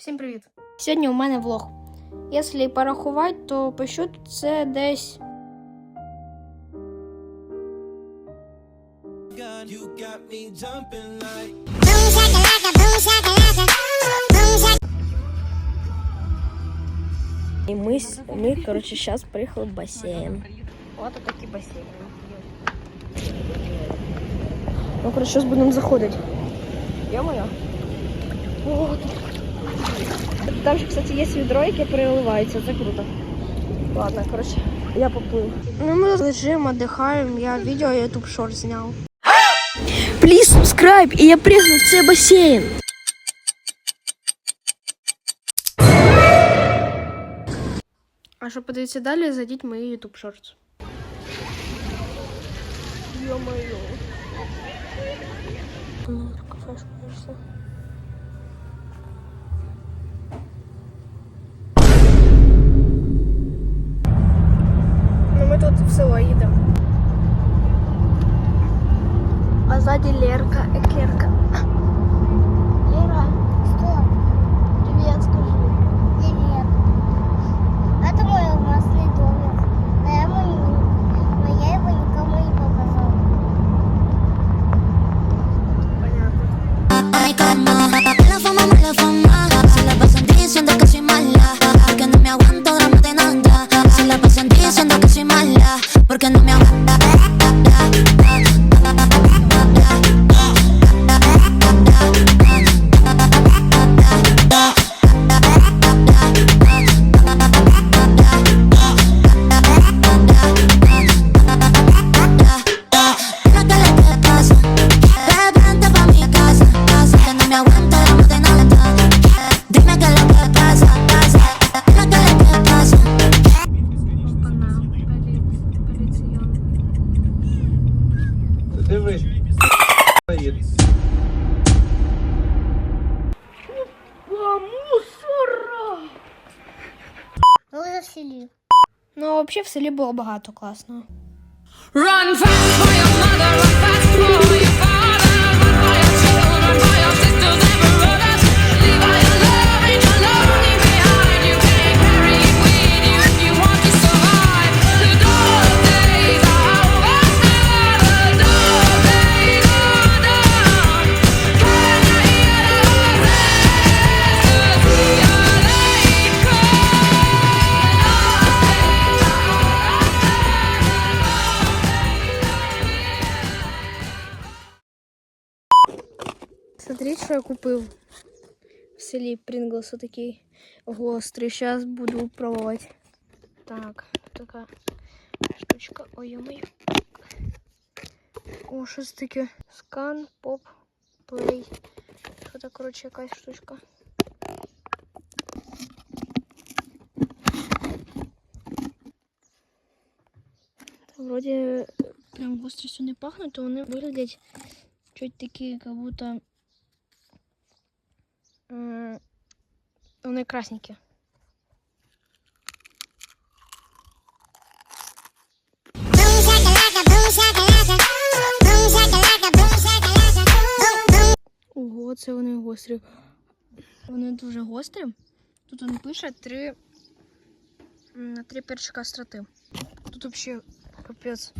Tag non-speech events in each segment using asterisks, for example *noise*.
Всім привіт! Сьогодні у мене влог. Якщо порахувати, то по счету це десь gun. You got me jumping like. Boom shakalaka, boom shakalaka, boom shakalaka. І ми, с- ми коротше, зараз приїхали в басейн. Ось такий басейн. Ну, коротше, зараз будемо заходити. Йо-моє. О, Там же, кстати, є відро, яке переливається, це круто. Ладно, коротше, я поплив. Ну, ми лежимо, віддихаємо, я відео YouTube шорт зняв. Please subscribe, і я пригну в цей басейн. А щоб подивитися далі, зайдіть в мої YouTube Shorts. Ё-моё. Ну, кафешка, кажется. Me В. Ну, взагалі в селі було багато класного. Run fast for your mother, run fast for your Смотрите, що я купив в селі Принглс такий гострий. Зараз буду пробувати. Так, така штучка. Ой, моє. О, щось таке. Скан, поп, плей. Що це, коротше, якась штучка. Та вроді прям гострістю не пахнуть, то вони виглядять чуть такі, як будто boom boom. Ого, це вони гострі. Вони дуже гострі. Тут він пише три, три перчика остроти. Тут взагалі капець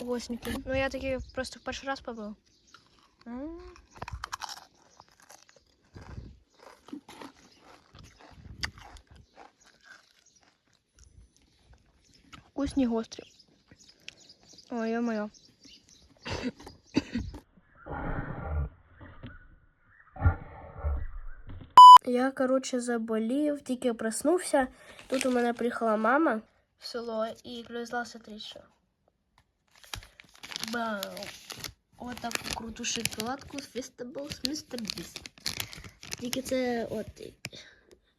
гостренький. Ну я такі просто в перший раз побив. Вкусні гострі. Ой, ё-моё. Я, коротше, заболів, тільки проснувся. Тут у мене приїхала мама в село і привезла сестричку. Бау! Ось таку круту шоколадку з Feastables Mr. Beast. Тільки це от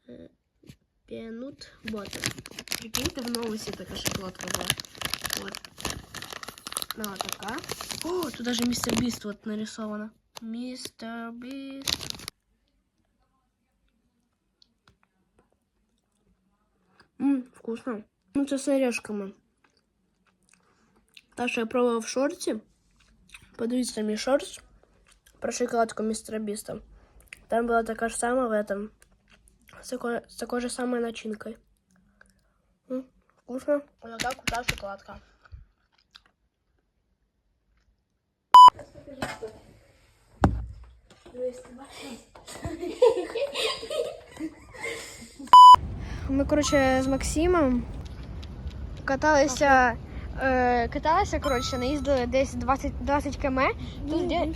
е, Peanut Butter. Прикиньте, в новості така шоколадка була. От. Ну, от така. О, тут даже Mr. Beast вот нарисовано. Mr. Beast. Ммм, вкусно. Ну, це з орешками. Та, що я пробував в шорті. Подивіться мій шорт про шоколадку містера Біста. Там була така ж сама в этом. С такой, с такой же самой начинкой. М, Вкусно. Вот такая крутая шоколадка. Ми, коротше, з Максимом каталися. Е, каталися, коротше, наїздили десь 20, 20 км. Тут де,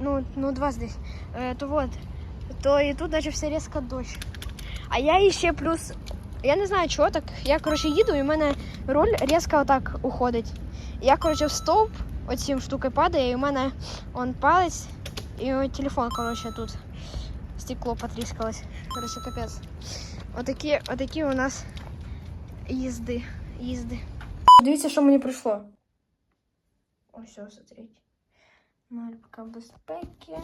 ну, ну 20 десь. Е, то вот. То і тут почався різко дощ. А я іще плюс. Я не знаю, чого так. Я, коротше, їду, і в мене руль різко отак уходить. Я, коротше, в стовп оцім штукою падає, і в мене он палець, і телефон, коротше, тут стекло потріскалось. Коротше, капець. Отакі, отакі у нас їзди. їзди. Дивіться, що мені прийшло. Ось, все, смотрите. Мальпка безпеки.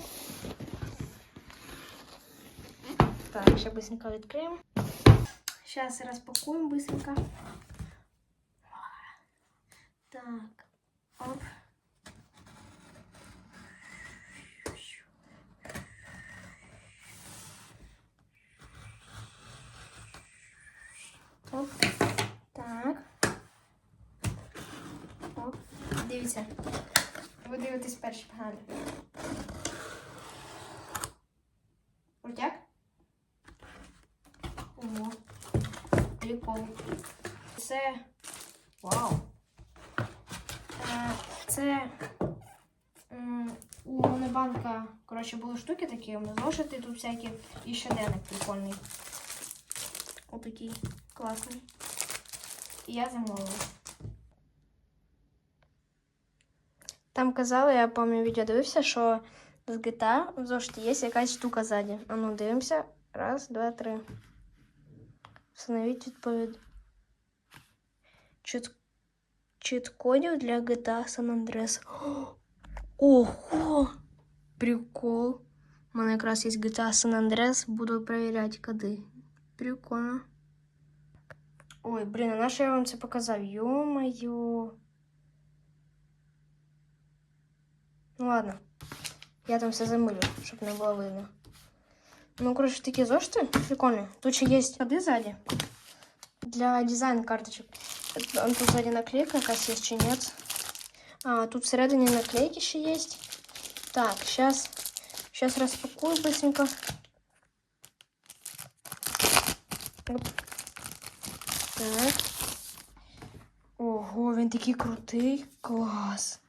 Так, ще быстренько відкриємо. Сейчас розпакуємо быстренько. Так. Оп. Оп. Так. Оп. Дивіться. Ви дивитесь перші погнали. Крутяк? Ого. Прикол. Це. Вау. Е, Це. У Монобанка, коротше, були штуки такі, зошити тут всякі і щоденник прикольний. Отакий класний. І я замовила. Там казали, я пам'ятаю відео дивився, що з GTA в зошиті є якась штука ззаді. А ну дивимося. Раз, два, три. Встановіть відповідь. Чіт... Чіт-кодів для GTA San Andreas. Ого! Прикол. У мене якраз є GTA San Andreas. Буду перевіряти коди. Прикольно. Ой, блін, а на що я вам це показав? Йо-моє. Ну ладно. Я там все замилю, щоб не було видно. Ну, коротше, такі зошити прикольні. Тут ще є коди ззаді. Для дизайн карточек. А Тут сзади наклейка якась є чи нет. А, тут всередині наклейки ще є. Так, сейчас, сейчас розпакую быстренько. Оп. Так. Ого, він такий крутий. Клас.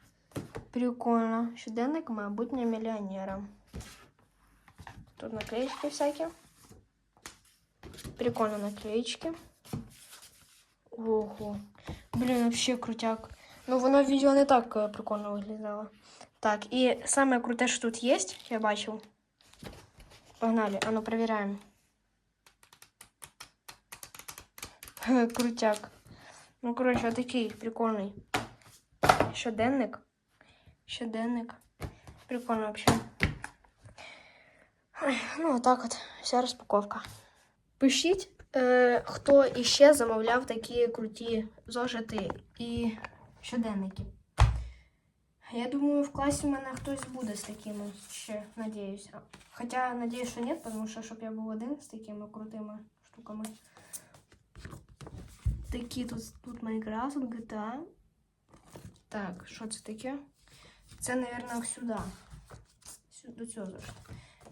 Прикольно. Щоденник майбутнє мільйонера. Тут наклеечки всякі. Прикольно наклеечки. Ого. Блін, вообще крутяк. Ну, воно в відео не так е, прикольно виглядало. Так, і саме круте, що тут є, я бачив. Погнали, а ну перевіряємо. *laughs* Крутяк. Ну, коротше, такий прикольний. Щоденник. Щоденник. Прикольно вообще. Ну, отак от. Вся розпаковка. Пишіть, е, хто іще замовляв такі круті зошити і щоденники. Я думаю, в класі в мене хтось буде з такими ще, надіюсь. Хоча, надіюсь, що ні, тому що щоб я був один з такими крутими штуками. Такі тут, тут Майнкрафт, GTA. Так, що це таке? Це, мабуть, сюди. Сю- До цього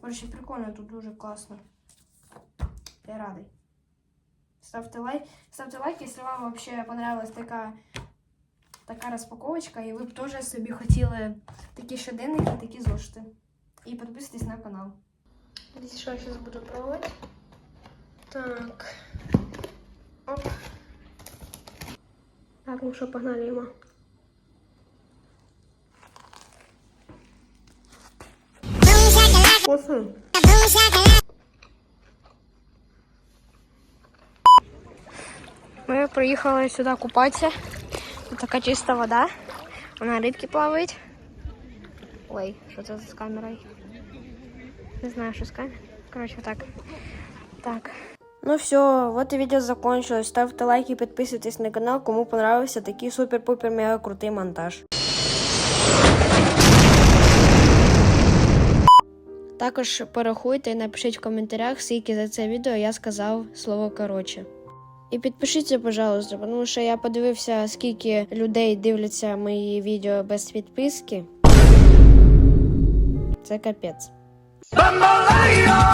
Короче, прикольно, тут дуже класно. Я радий. Ставте лайк. Ставте лайк, якщо вам вообще понравилась така, така розпаковочка, і ви б теж собі хотіли такі щоденники, такі зошити. І підписуйтесь на канал. Дивіться, що я зараз буду пробувати. Так. Оп. Так, ну що, погнали, Іма. Вкусно. Ми приїхали сюди купатися. Тут така чиста вода. Вона рибки плавають. Ой, що це з камерою? Не знаю, що з камерою. Коротше, так. Так. Ну все, вот и видео закончилось. Ставьте лайки, подписывайтесь на канал, кому понравился такий супер-пупер мега крутий монтаж. Також порахуйте і напишіть в коментарях, скільки за це відео я сказав слово коротше. І підпишіться, пожалуйста, тому що я подивився, скільки людей дивляться мої відео без підписки. Це капець. Бамболея,